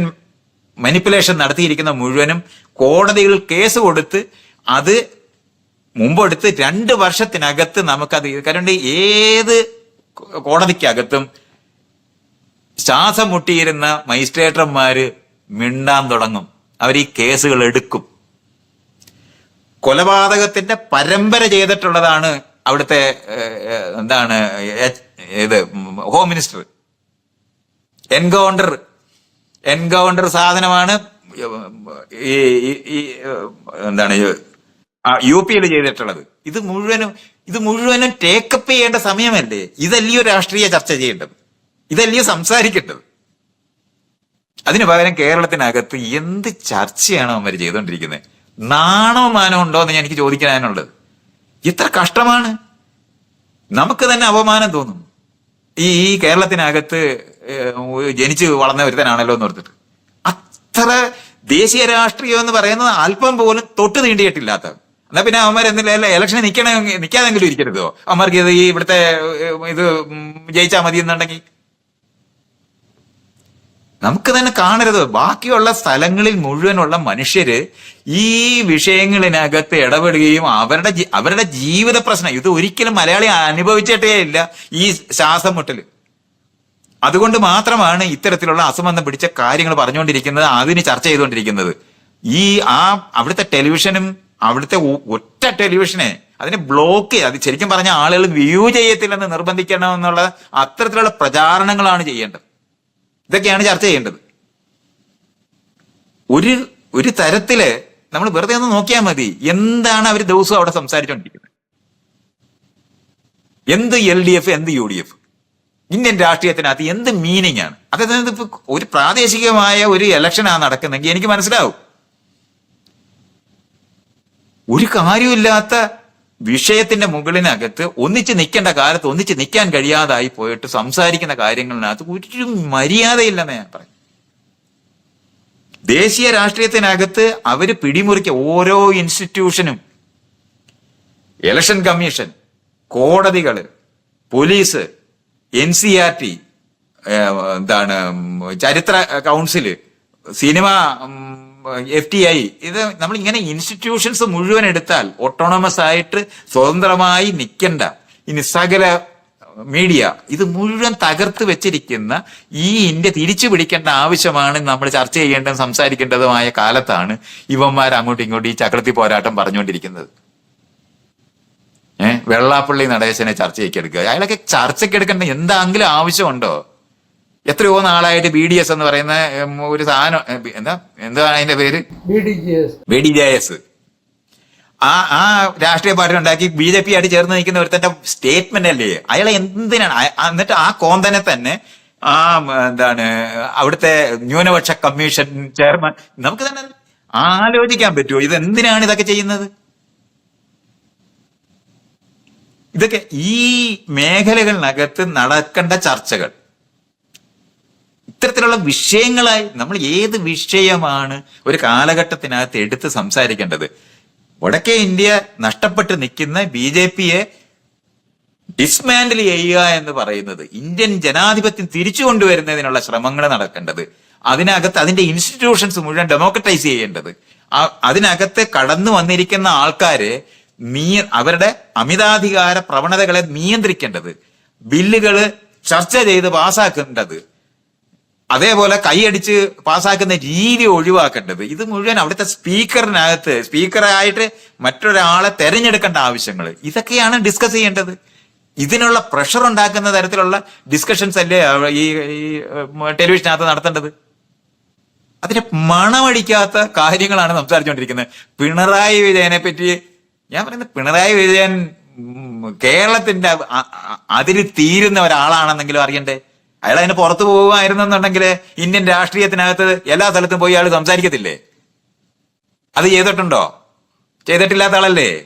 മനിപ്പുലേഷൻ നടത്തിയിരിക്കുന്ന മുഴുവനും കോടതികൾ കേസ് കൊടുത്ത് അത് മുമ്പെടുത്ത് രണ്ട് വർഷത്തിനകത്ത് നമുക്കത് കാരണം ഏത് കോടതിക്കകത്തും ശ്വാസം മുട്ടിയിരുന്ന മജിസ്ട്രേറ്റർമാര് മിണ്ടാൻ തുടങ്ങും. അവർ ഈ കേസുകൾ എടുക്കും. കൊലപാതകത്തിന്റെ പരമ്പര ചെയ്തിട്ടുള്ളതാണ് അവിടുത്തെ എന്താണ് ഇത് ഹോം മിനിസ്റ്റർ എൻകൗണ്ടർ എൻകൗണ്ടർ സാധനമാണ് ഈ എന്താണ് യു പിയിൽ ചെയ്തിട്ടുള്ളത്. ഇത് മുഴുവനും ഇത് മുഴുവനും ടേക്കപ്പ് ചെയ്യേണ്ട സമയമല്ലേ? ഇതല്ലയോ രാഷ്ട്രീയ ചർച്ച ചെയ്യേണ്ടത്. ഇതല്ലയോ സംസാരിക്കേണ്ടത്. അതിന് പകരം കേരളത്തിനകത്ത് എന്ത് ചർച്ചയാണ് അവർ ചെയ്തുകൊണ്ടിരിക്കുന്നത് നാണോ മാനോ ഉണ്ടോ എന്ന് എനിക്ക് ചോദിക്കാനുള്ളത്. ഇത്ര കഷ്ടമാണ്. നമുക്ക് തന്നെ അപമാനം തോന്നും. ഈ ഈ കേരളത്തിനകത്ത് ജനിച്ചു വളർന്ന ഒരുത്തനാണല്ലോ എന്ന് ഓർത്തിട്ട്. അത്ര ദേശീയ രാഷ്ട്രീയം എന്ന് പറയുന്നത് അല്പം പോലും തൊട്ട് നീണ്ടിയിട്ടില്ലാത്ത. എന്നാ പിന്നെ അവന്മാർ എന്തില്ല ഇലക്ഷന് നിൽക്കണ നിൽക്കാതെങ്കിലും ഇരിക്കരുതോ? അവന്മാർക്ക് ഇത് ഈ ഇവിടുത്തെ ഇത് ജയിച്ചാൽ മതി എന്നുണ്ടെങ്കിൽ നമുക്ക് തന്നെ കാണരുത്. ബാക്കിയുള്ള സ്ഥലങ്ങളിൽ മുഴുവനുള്ള മനുഷ്യര് ഈ വിഷയങ്ങളിനകത്ത് ഇടപെടുകയും അവരുടെ അവരുടെ ജീവിത പ്രശ്നം ഇത് ഒരിക്കലും മലയാളി അനുഭവിച്ചിട്ടേ ഇല്ല ഈ ശ്വാസം മുട്ടൽ അതുകൊണ്ട് മാത്രമാണ് ഇത്തരത്തിലുള്ള അസംബന്ധം പിടിച്ച കാര്യങ്ങൾ പറഞ്ഞുകൊണ്ടിരിക്കുന്നത് അതിന് ചർച്ച ചെയ്തുകൊണ്ടിരിക്കുന്നത്. ഈ ആ അവിടുത്തെ ടെലിവിഷനും അവിടുത്തെ ഒറ്റ ടെലിവിഷനെ അതിനെ ബ്ലോക്ക് അത് ശരിക്കും പറഞ്ഞ ആളുകൾ വ്യൂ ചെയ്യത്തില്ലെന്ന് നിർബന്ധിക്കണമെന്നുള്ള അത്തരത്തിലുള്ള പ്രചാരണങ്ങളാണ് ചെയ്യേണ്ടത്. ഇതൊക്കെയാണ് ചർച്ച ചെയ്യേണ്ടത്. ഒരു ഒരു തരത്തിൽ നമ്മൾ വെറുതെ ഒന്ന് നോക്കിയാൽ മതി എന്താണ് അവർ ദിവസവും അവിടെ സംസാരിച്ചുകൊണ്ടിരിക്കുന്നത് എന്ത് എൽ ഡി എഫ് എന്ത് യു ഡി എഫ്? ഇന്ത്യൻ രാഷ്ട്രീയത്തിനകത്ത് എന്ത് മീനിങ് ആണ്? അതായത് ഒരു പ്രാദേശികമായ ഒരു ഇലക്ഷനാണ് നടക്കുന്നെങ്കിൽ എനിക്ക് മനസ്സിലാവും. ഒരു കാര്യമില്ലാത്ത വിഷയത്തിന്റെ മുകളിനകത്ത് ഒന്നിച്ച് നിൽക്കേണ്ട കാലത്ത് ഒന്നിച്ച് നിൽക്കാൻ കഴിയാതായി പോയിട്ട് സംസാരിക്കുന്ന കാര്യങ്ങളിനകത്ത് ഒരു മര്യാദയില്ലെന്ന് ഞാൻ പറയും. ദേശീയ രാഷ്ട്രീയത്തിനകത്ത് അവർ പിടിമുറിക്ക ഓരോ ഇൻസ്റ്റിറ്റ്യൂഷനും ഇലക്ഷൻ കമ്മീഷൻ കോടതികൾ police N C R T എന്താണ് ചരിത്ര council cinema F T I. ഇത് നമ്മൾ ഇങ്ങനെ ഇൻസ്റ്റിറ്റ്യൂഷൻസ് മുഴുവൻ എടുത്താൽ ഓട്ടോണമസ് ആയിട്ട് സ്വതന്ത്രമായി നിൽക്കേണ്ട ഇനി സകല മീഡിയ ഇത് മുഴുവൻ തകർത്ത് വെച്ചിരിക്കുന്ന ഈ ഇന്ത്യ തിരിച്ചു പിടിക്കേണ്ട ആവശ്യമാണ് നമ്മൾ ചർച്ച ചെയ്യേണ്ടതും സംസാരിക്കേണ്ടതുമായ കാലത്താണ് ഇവന്മാർ അങ്ങോട്ടും ഇങ്ങോട്ടും ഈ ചക്രത്തി പോരാട്ടം പറഞ്ഞുകൊണ്ടിരിക്കുന്നത്. ഏഹ് വെള്ളാപ്പള്ളി നടേശനെ ചർച്ചയ്ക്ക് എടുക്കുക. അയാളൊക്കെ ചർച്ചയ്ക്ക് എടുക്കേണ്ട എന്താങ്കിലും ആവശ്യമുണ്ടോ? എത്രയോ നാളായിട്ട് ബി ഡി എസ് എന്ന് പറയുന്ന ഒരു സാധനം എന്താ എന്താണ് അതിന്റെ പേര്? ബി ഡി ജി എസ് ആ ആ രാഷ്ട്രീയ പാർട്ടി ഉണ്ടാക്കി ബി ജെ പി ആയിട്ട് ചേർന്ന് നിൽക്കുന്ന ഒരുത്തന്റെ സ്റ്റേറ്റ്മെന്റ് അല്ലേ? അയാളെ എന്തിനാണ്? എന്നിട്ട് ആ കോന്തനെ തന്നെ ആ എന്താണ് അവിടുത്തെ ന്യൂനപക്ഷ കമ്മീഷൻ ചെയർമാൻ നമുക്ക് തന്നെ ആലോചിക്കാൻ പറ്റുമോ? ഇത് എന്തിനാണ് ഇതൊക്കെ ചെയ്യുന്നത്? ഇതൊക്കെ ഈ മേഖലകളിനകത്ത് നടക്കേണ്ട ചർച്ചകൾ ഇത്തരത്തിലുള്ള വിഷയങ്ങളായി നമ്മൾ ഏത് വിഷയമാണ് ഒരു കാലഘട്ടത്തിനകത്ത് എടുത്ത് സംസാരിക്കേണ്ടത്? വടക്കേ ഇന്ത്യ നഷ്ടപ്പെട്ട് നിൽക്കുന്ന ബി ജെ പിയെ ഡിസ്മാൻഡിൽ ചെയ്യുക എന്ന് പറയുന്നത് ഇന്ത്യൻ ജനാധിപത്യം തിരിച്ചു കൊണ്ടുവരുന്നതിനുള്ള ശ്രമങ്ങൾ നടക്കേണ്ടത്. അതിനകത്ത് അതിന്റെ ഇൻസ്റ്റിറ്റ്യൂഷൻസ് മുഴുവൻ ഡെമോക്രറ്റൈസ് ചെയ്യേണ്ടത്. അതിനകത്ത് കടന്നു വന്നിരിക്കുന്ന ആൾക്കാരെ നിയ അവരുടെ അമിതാധികാര പ്രവണതകളെ നിയന്ത്രിക്കേണ്ടത്. ബില്ലുകൾ ചർച്ച ചെയ്ത് പാസ്സാക്കേണ്ടത് അതേപോലെ കൈയടിച്ച് പാസ്സാക്കുന്ന രീതി ഒഴിവാക്കേണ്ടത്. ഇത് മുഴുവൻ അവിടുത്തെ സ്പീക്കറിനകത്ത് സ്പീക്കറായിട്ട് മറ്റൊരാളെ തെരഞ്ഞെടുക്കേണ്ട ആവശ്യങ്ങൾ. ഇതൊക്കെയാണ് ഡിസ്കസ് ചെയ്യേണ്ടത്. ഇതിനുള്ള പ്രഷർ ഉണ്ടാക്കുന്ന തരത്തിലുള്ള ഡിസ്കഷൻസ് അല്ലേ ഈ ടെലിവിഷനകത്ത് നടത്തേണ്ടത്? അതിന് മണമടിക്കാത്ത കാര്യങ്ങളാണ് സംസാരിച്ചുകൊണ്ടിരിക്കുന്നത്. പിണറായി വിജയനെ പറ്റി ഞാൻ പറയുന്നത് പിണറായി വിജയൻ കേരളത്തിന്റെ അതിര് തീരുന്ന ഒരാളാണെന്നെങ്കിലും അറിയണ്ടേ? അയാൾ അതിന് പുറത്തു പോകുമായിരുന്നെന്നുണ്ടെങ്കിൽ ഇന്ത്യൻ രാഷ്ട്രീയത്തിനകത്ത് എല്ലാ സ്ഥലത്തും പോയി അയാൾ സംസാരിക്കത്തില്ലേ? അത് ചെയ്തിട്ടുണ്ടോ? ചെയ്തിട്ടില്ലാത്ത ആളല്ലേ?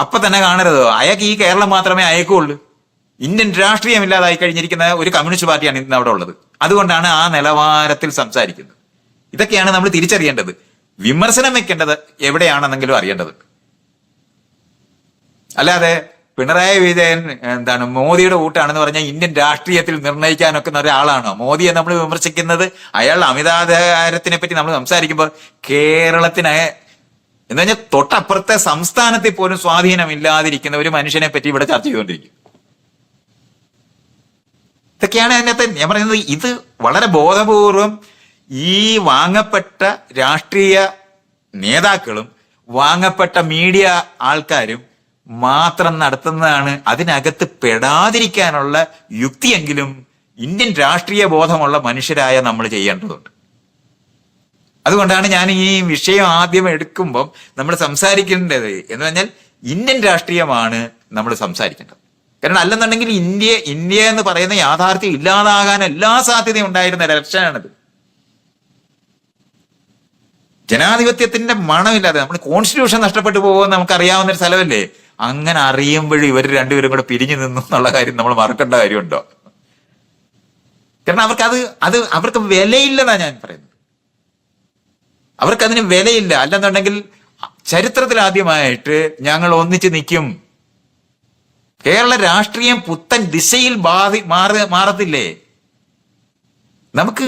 അപ്പൊ തന്നെ കാണരുതോ. അയാൾക്ക് ഈ കേരളം മാത്രമേ അയക്കുള്ളൂ. ഇന്ത്യൻ രാഷ്ട്രീയം ഇല്ലാതായി കഴിഞ്ഞിരിക്കുന്ന ഒരു കമ്മ്യൂണിസ്റ്റ് പാർട്ടിയാണ് ഇന്ന് അവിടെ ഉള്ളത്. അതുകൊണ്ടാണ് ആ നിലവാരത്തിൽ സംസാരിക്കുന്നത്. ഇതൊക്കെയാണ് നമ്മൾ തിരിച്ചറിയേണ്ടത്. വിമർശനം വെക്കേണ്ടത് എവിടെയാണെന്നെങ്കിലും അറിയേണ്ടത്. അല്ലാതെ പിണറായി വിജയൻ എന്താണ് മോദിയുടെ കൂട്ടാണെന്ന് പറഞ്ഞാൽ ഇന്ത്യൻ രാഷ്ട്രീയത്തിൽ നിർണയിക്കാനൊക്കെ ഒരാളാണോ? മോദിയെ നമ്മൾ വിമർശിക്കുന്നത് അയാളുടെ അമിതാധാരത്തിനെ പറ്റി നമ്മൾ സംസാരിക്കുമ്പോൾ കേരളത്തിന് എന്ന് പറഞ്ഞാൽ തൊട്ടപ്പുറത്തെ സംസ്ഥാനത്തിൽ പോലും സ്വാധീനമില്ലാതിരിക്കുന്ന ഒരു മനുഷ്യനെ പറ്റി ഇവിടെ ചർച്ച ചെയ്തുകൊണ്ടിരിക്കും. ഇതൊക്കെയാണ് അതിനകത്ത് ഞാൻ പറയുന്നത് ഇത് വളരെ ബോധപൂർവം ഈ വാങ്ങപ്പെട്ട രാഷ്ട്രീയ നേതാക്കളും വാങ്ങപ്പെട്ട മീഡിയ ആൾക്കാരും മാത്രം നടത്തുന്നതാണ്. അതിനകത്ത് പെടാതിരിക്കാനുള്ള യുക്തിയെങ്കിലും ഇന്ത്യൻ രാഷ്ട്രീയ ബോധമുള്ള മനുഷ്യരായ നമ്മൾ ചെയ്യേണ്ടതുണ്ട്. അതുകൊണ്ടാണ് ഞാൻ ഈ വിഷയം ആദ്യം എടുക്കുമ്പോൾ നമ്മൾ സംസാരിക്കേണ്ടത് എന്ന് പറഞ്ഞാൽ ഇന്ത്യൻ രാഷ്ട്രീയമാണ് നമ്മൾ സംസാരിക്കേണ്ടത്. കാരണം അല്ലെന്നുണ്ടെങ്കിൽ ഇന്ത്യ ഇന്ത്യ എന്ന് പറയുന്ന യാഥാർത്ഥ്യം ഇല്ലാതാകാൻ എല്ലാ സാധ്യതയും ഉണ്ടായിരുന്ന ഇലക്ഷനാണിത്. ജനാധിപത്യത്തിന്റെ മണമില്ലാതെ നമ്മൾ കോൺസ്റ്റിറ്റ്യൂഷൻ നഷ്ടപ്പെട്ടു പോകുമെന്ന് നമുക്ക് അറിയാവുന്ന ഒരു സ്ഥലമല്ലേ? അങ്ങനെ അറിയുമ്പോഴും ഇവർ രണ്ടുപേരും കൂടെ പിരിഞ്ഞു നിന്നു എന്നുള്ള കാര്യം നമ്മൾ മറക്കേണ്ട കാര്യമുണ്ടോ? കാരണം അവർക്ക് അത് അത് അവർക്ക് വിലയില്ലെന്നാ ഞാൻ പറയുന്നത്. അവർക്ക് അതിന് വിലയില്ല. അല്ലെന്നുണ്ടെങ്കിൽ ചരിത്രത്തിൽ ആദ്യമായിട്ട് ഞങ്ങൾ ഒന്നിച്ച് നിൽക്കും. കേരള രാഷ്ട്രീയം പുത്തൻ ദിശയിൽ ബാധി മാറി മാറത്തില്ലേ? നമുക്ക്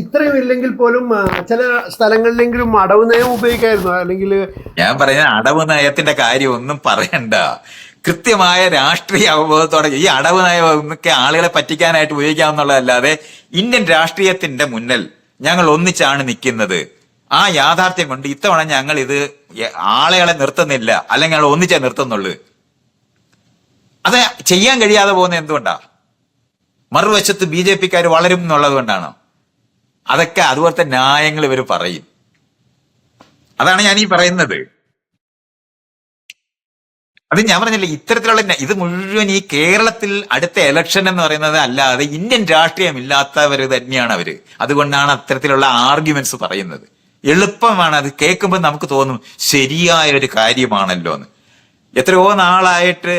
ഇത്രയും ഇല്ലെങ്കിൽ പോലും ചില സ്ഥലങ്ങളിലെങ്കിലും അടവ് നയം ഉപയോഗിക്കായിരുന്നു. അല്ലെങ്കിൽ ഞാൻ പറയുന്ന അടവ് നയത്തിന്റെ കാര്യം ഒന്നും പറയണ്ട. കൃത്യമായ രാഷ്ട്രീയ അവബോധത്തോടെ ഈ അടവ് നയമൊക്കെ ആളുകളെ പറ്റിക്കാനായിട്ട് ഉപയോഗിക്കാമെന്നുള്ളതല്ലാതെ ഇന്ത്യൻ രാഷ്ട്രീയത്തിന്റെ മുന്നിൽ ഞങ്ങൾ ഒന്നിച്ചാണ് നിൽക്കുന്നത്. ആ യാഥാർത്ഥ്യം കൊണ്ട് ഇത്തവണ ഞങ്ങൾ ഇത് ആളുകളെ നിർത്തുന്നില്ല. അല്ലെങ്കിൽ ഞങ്ങൾ ഒന്നിച്ചേ നിർത്തുന്നുള്ളൂ. അത് ചെയ്യാൻ കഴിയാതെ പോകുന്നത് എന്തുകൊണ്ടാ? മറുവശത്ത് ബി ജെ പിക്കാർ വളരും എന്നുള്ളത് കൊണ്ടാണ് അതൊക്കെ അതുപോലത്തെ ന്യായങ്ങൾ ഇവർ പറയും. അതാണ് ഞാൻ ഈ പറയുന്നത്. അത് ഞാൻ പറഞ്ഞില്ലേ ഇത്തരത്തിലുള്ള ഇത് മുഴുവൻ ഈ കേരളത്തിൽ അടുത്ത എലക്ഷൻ എന്ന് പറയുന്നത് അല്ലാതെ ഇന്ത്യൻ രാഷ്ട്രീയം ഇല്ലാത്തവർ തന്നെയാണ് അവർ. അതുകൊണ്ടാണ് അത്തരത്തിലുള്ള ആർഗ്യുമെന്റ്സ് പറയുന്നത്. എളുപ്പമാണ് അത് കേൾക്കുമ്പോൾ നമുക്ക് തോന്നും ശരിയായ ഒരു കാര്യമാണല്ലോ എന്ന് എത്രയോ നാളായിട്ട്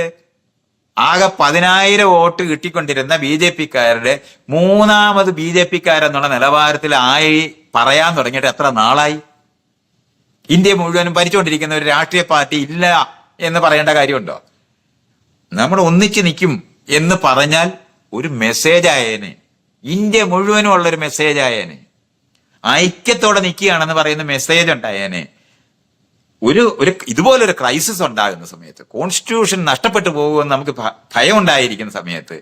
ആകെ പതിനായിരം വോട്ട് കിട്ടിക്കൊണ്ടിരുന്ന ബി ജെ പിക്കാരുടെ മൂന്നാമത് ബി ജെ പിക്കാരെന്നുള്ള നിലവാരത്തിലായി പറയാൻ തുടങ്ങിയിട്ട് എത്ര നാളായി? ഇന്ത്യ മുഴുവനും ഭരിച്ചുകൊണ്ടിരിക്കുന്ന ഒരു രാഷ്ട്രീയ പാർട്ടി ഇല്ല എന്ന് പറയേണ്ട കാര്യമുണ്ടോ? നമ്മൾ ഒന്നിച്ച് നിൽക്കും എന്ന് പറഞ്ഞാൽ ഒരു മെസ്സേജ് ആയേനെ. ഇന്ത്യ മുഴുവനും ഉള്ള ഒരു മെസ്സേജ് ആയേനെ. ഐക്യത്തോടെ നിൽക്കുകയാണെന്ന് പറയുന്ന മെസ്സേജ് ഉണ്ടായേനെ. ഒരു ഒരു ഇതുപോലൊരു ക്രൈസിസ് ഉണ്ടാകുന്ന സമയത്ത് കോൺസ്റ്റിറ്റ്യൂഷൻ നഷ്ടപ്പെട്ടു പോകുമെന്ന് നമുക്ക് ഭയം ഉണ്ടായിരിക്കുന്ന സമയത്ത്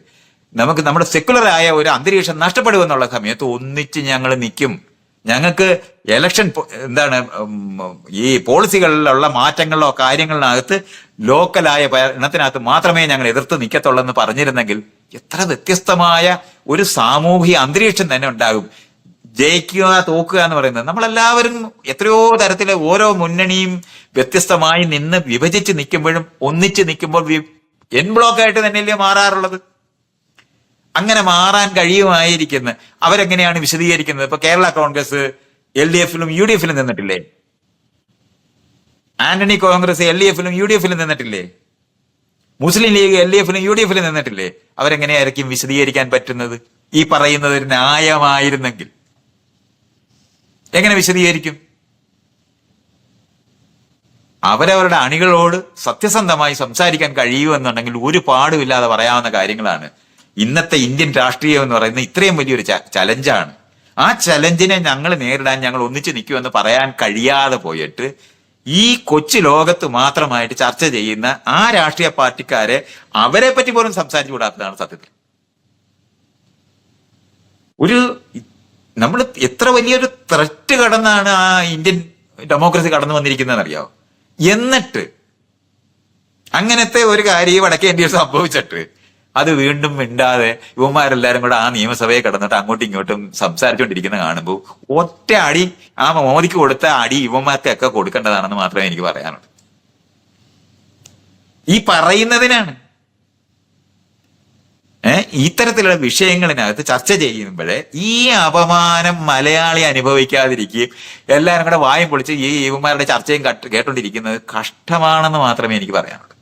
നമുക്ക് നമ്മുടെ സെക്കുലറായ ഒരു അന്തരീക്ഷം നഷ്ടപ്പെടുമെന്നുള്ള സമയത്ത് ഒന്നിച്ച് ഞങ്ങൾ നിൽക്കും ഞങ്ങൾക്ക് എലക്ഷൻ എന്താണ് ഈ പോളിസികളിലുള്ള മാറ്റങ്ങളിലോ കാര്യങ്ങളിനകത്ത് ലോക്കലായ ഭരണത്തിനകത്ത് മാത്രമേ ഞങ്ങൾ എതിർത്ത് നിൽക്കത്തുള്ളൂ എന്ന് പറഞ്ഞിരുന്നെങ്കിൽ എത്ര വ്യത്യസ്തമായ ഒരു സാമൂഹിക അന്തരീക്ഷം തന്നെ ഉണ്ടാകും. ജയിക്കുക തോക്കുക എന്ന് പറയുന്നത് നമ്മളെല്ലാവരും എത്രയോ തരത്തിലെ ഓരോ മുന്നണിയും വ്യത്യസ്തമായി നിന്ന് വിഭജിച്ച് നിൽക്കുമ്പോഴും ഒന്നിച്ച് നിൽക്കുമ്പോൾ എൻ ബ്ലോക്ക് ആയിട്ട് തന്നെയല്ലേ മാറാറുള്ളത്? അങ്ങനെ മാറാൻ കഴിയുമായിരിക്കുന്ന. അവരെങ്ങനെയാണ് വിശദീകരിക്കുന്നത്? ഇപ്പൊ കേരള കോൺഗ്രസ് എൽ ഡി എഫിലും യു ഡി എഫിലും നിന്നിട്ടില്ലേ? ആന്റണി കോൺഗ്രസ് എൽ ഡി എഫിലും യു ഡി എഫിലും നിന്നിട്ടില്ലേ? മുസ്ലിം ലീഗ് എൽ ഡി എഫിലും യു ഡി എഫിലും നിന്നിട്ടില്ലേ? അവരെങ്ങനെയായിരിക്കും വിശദീകരിക്കാൻ പറ്റുന്നത്? ഈ പറയുന്നത് ന്യായമായിരുന്നെങ്കിൽ. എങ്ങനെ വിശദീകരിക്കും? അവരവരുടെ അണികളോട് സത്യസന്ധമായി സംസാരിക്കാൻ കഴിയുമെന്നുണ്ടെങ്കിൽ ഒരു പാടുമില്ലാതെ പറയാവുന്ന കാര്യങ്ങളാണ്. ഇന്നത്തെ ഇന്ത്യൻ രാഷ്ട്രീയം എന്ന് പറയുന്നത് ഇത്രയും വലിയൊരു ചലഞ്ചാണ്. ആ ചലഞ്ചിനെ ഞങ്ങൾ നേരിടാൻ ഞങ്ങൾ ഒന്നിച്ചു നിൽക്കുമെന്ന് പറയാൻ കഴിയാതെ പോയിട്ട് ഈ കൊച്ചു ലോകത്ത് മാത്രമായിട്ട് ചർച്ച ചെയ്യുന്ന ആ രാഷ്ട്രീയ പാർട്ടിക്കാരെ അവരെ പറ്റി പോലും സംസാരിച്ചു കൂടാത്തതാണ് സത്യത്തിൽ. ഒരു നമ്മൾ എത്ര വലിയൊരു ത്രറ്റ് കടന്നാണ് ആ ഇന്ത്യൻ ഡെമോക്രസി കടന്നു വന്നിരിക്കുന്നതെന്ന് അറിയാവോ? എന്നിട്ട് അങ്ങനത്തെ ഒരു കാര്യം വടക്കേ ഇന്ത്യയിൽ സംഭവിച്ചിട്ട് അത് വീണ്ടും മിണ്ടാതെ യുവമാരെല്ലാരും കൂടെ ആ നിയമസഭയെ കടന്നിട്ട് അങ്ങോട്ടും ഇങ്ങോട്ടും സംസാരിച്ചുകൊണ്ടിരിക്കുന്ന കാണുമ്പോൾ ഒറ്റ അടി ആ മോദിക്ക് കൊടുത്ത അടി യുവമാർക്കൊക്കെ കൊടുക്കേണ്ടതാണെന്ന് മാത്രമേ എനിക്ക് പറയാനുള്ളൂ. ഈ പറയുന്നതിനാണ് ഇത്തരത്തിലുള്ള വിഷയങ്ങളിനകത്ത് ചർച്ച ചെയ്യുമ്പോൾ ഈ അപമാനം മലയാളി അനുഭവിക്കാതിരിക്കുകയും എല്ലാവരും കൂടെ വായും പൊളിച്ച് ഈ യുവമാരുടെ ചർച്ചയും കട്ട് കേട്ടോണ്ടിരിക്കുന്നത് കഷ്ടമാണെന്ന് മാത്രമേ എനിക്ക് പറയാനുള്ളൂ.